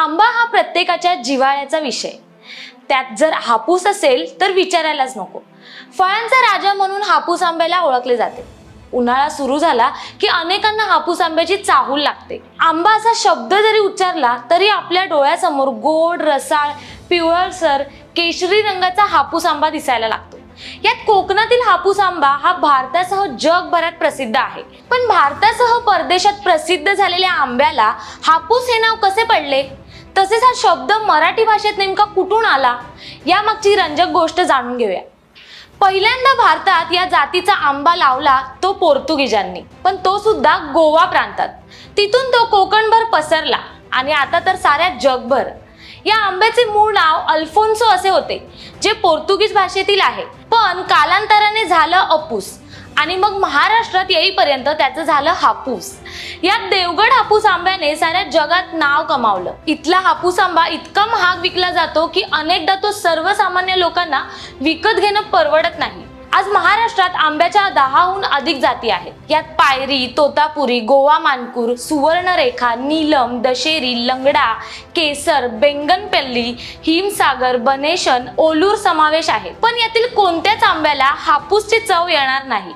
आंबा हा प्रत्येकाच्या जिव्हाळ्याचा विषय. त्यात जर हापूस असेल तर विचारायलाच नको. फळांचा राजा म्हणून हापूस आंब्याला ओळखले जाते. उन्हाळा सुरू झाला की अनेकांना हापूस आंब्याची चाहूल लागते. आंबा असा शब्द जरी उच्चारला तरी आपल्या डोळ्यासमोर गोड रसाळ पिवळसर केशरी रंगाचा हापूस आंबा दिसायला लागतो. यात कोकणातील हापूस आंबा हा भारतासह जगभरात प्रसिद्ध आहे. पण भारतासह परदेशात प्रसिद्ध झालेल्या आंब्याला हापूस हे नाव कसे पडले? तसेच हा शब्द मराठी भाषेत नेमका कुठून आला? यामागची रंजक गोष्ट जाणून घेऊया. पहिल्यांदा भारतात या जातीचा आंबा लावला तो पोर्तुगीजांनी पण तो सुद्धा गोवा प्रांतात. तिथून तो कोकणभर पसरला आणि आता तर साऱ्या जगभर. या आंब्याचे मूळ नाव अल्फोन्सो असे होते जे पोर्तुगीज भाषेतील आहे. पण कालांतराने झालं अपूस. आणि मग महाराष्ट्रात येईपर्यंत त्याचं झालं हापूस. यात देवगड हापूस आंब्याने साऱ्या जगात नाव कमावलं. इथला हापूस आंबा इतका महाग विकला जातो की अनेकदा तो सर्वसामान्य लोकांना विकत घेणं परवडत नाही. आज महाराष्ट्रात आंब्याच्या दहाहून अधिक जाती आहेत. यात पायरी तोतापुरी गोवा मानकूर सुवर्णरेखा नीलम दशेरी लंगडा केसर बेंगनपल्ली हिमसागर बनेशन ओलूर समावेश आहे. पण यातील कोणत्याच आंब्याला हापूसची चव येणार नाही.